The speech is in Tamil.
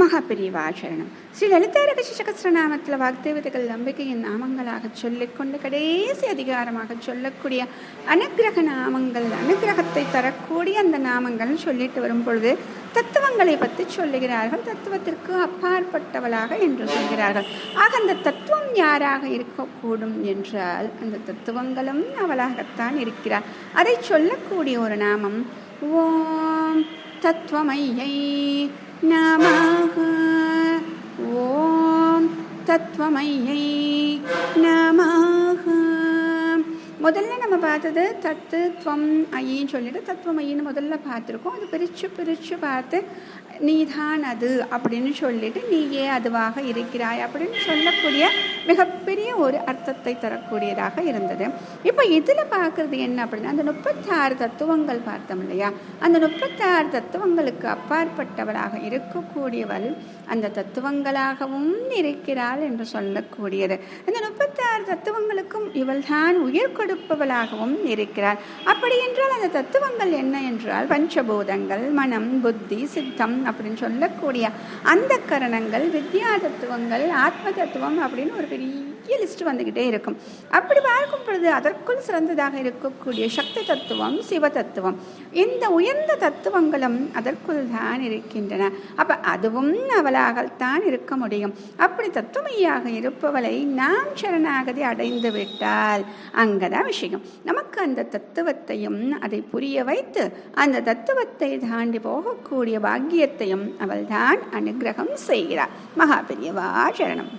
மகாபிரிவாச்சரணம். ஸ்ரீ லலிதாரக சகசிரநாமத்தில் வாக்தேவதைகள் நம்பிக்கையின் நாமங்களாக சொல்லிக்கொண்டு கடைசி அதிகாரமாக சொல்லக்கூடிய அனுக்கிரக நாமங்கள் அனுக்கிரகத்தை தரக்கூடிய அந்த நாமங்கள் சொல்லிட்டு வரும் பொழுது தத்துவங்களை பற்றி சொல்லுகிறார்கள். தத்துவத்திற்கு அப்பாற்பட்டவளாக என்று சொல்கிறார்கள். ஆக அந்த தத்துவம் யாராக இருக்கக்கூடும் என்றால் அந்த தத்துவங்களும் அவளாகத்தான் இருக்கிறார். அதை சொல்லக்கூடிய ஒரு நாமம் ஓம் तत्त्वमय्यै नमः। ॐ तत्त्वमय्यै नमः। முதல்ல நம்ம பார்த்தது தத்து துவம் ஐயின்னு சொல்லிட்டு தத்துவமையின்னு முதல்ல பார்த்துருக்கோம். அது பிரித்து பிரித்து பார்த்து நீதான் அது அப்படின்னு சொல்லிட்டு நீயே அதுவாக இருக்கிறாய் அப்படின்னு சொல்லக்கூடிய மிகப்பெரிய ஒரு அர்த்தத்தை தரக்கூடியதாக இருந்தது. இப்போ இதில் பார்க்குறது என்ன அப்படின்னா அந்த முப்பத்தாறு தத்துவங்கள் பார்த்தோம் இல்லையா? அந்த முப்பத்தாறு தத்துவங்களுக்கு அப்பாற்பட்டவராக இருக்கக்கூடியவள் அந்த தத்துவங்களாகவும் இருக்கிறாள் என்று சொல்லக்கூடியது. அந்த முப்பத்தாறு தத்துவங்கள் இவள்தான் உயிர் கொடுப்பவளாகவும் இருக்கிறாள். அப்படி என்றால் அந்த தத்துவங்கள் என்ன என்றால் பஞ்சபூதங்கள் மனம் புத்தி சித்தம் அப்படின்னு சொல்லக்கூடிய அந்த கரணங்கள் வித்யா தத்துவங்கள் ஆத்ம தத்துவம் அப்படின்னு ஒரு பெரிய லிஸ்ட் வந்துக்கிட்டே இருக்கும். அப்படி பார்க்கும் பொழுது அதற்குள் சிறந்ததாக இருக்கக்கூடிய சக்தி தத்துவம் சிவ தத்துவம். இந்த உயர்ந்த தத்துவங்களும் அதற்குள் தான் இருக்கின்றன. அப்போ அதுவும் அவளாகத்தான் இருக்க முடியும். அப்படி தத்துவமையாக இருப்பவளை நாம் சரணாகதி அடைந்து விட்டால் அங்கதான் விஷயம் நமக்கு அந்த தத்துவத்தையும் அதை புரிய வைத்து அந்த தத்துவத்தை தாண்டி போகக்கூடிய பாக்கியத்தையும் அவள்தான் அனுகிரகம் செய்கிறார் மகாபிரியவா சரணம்.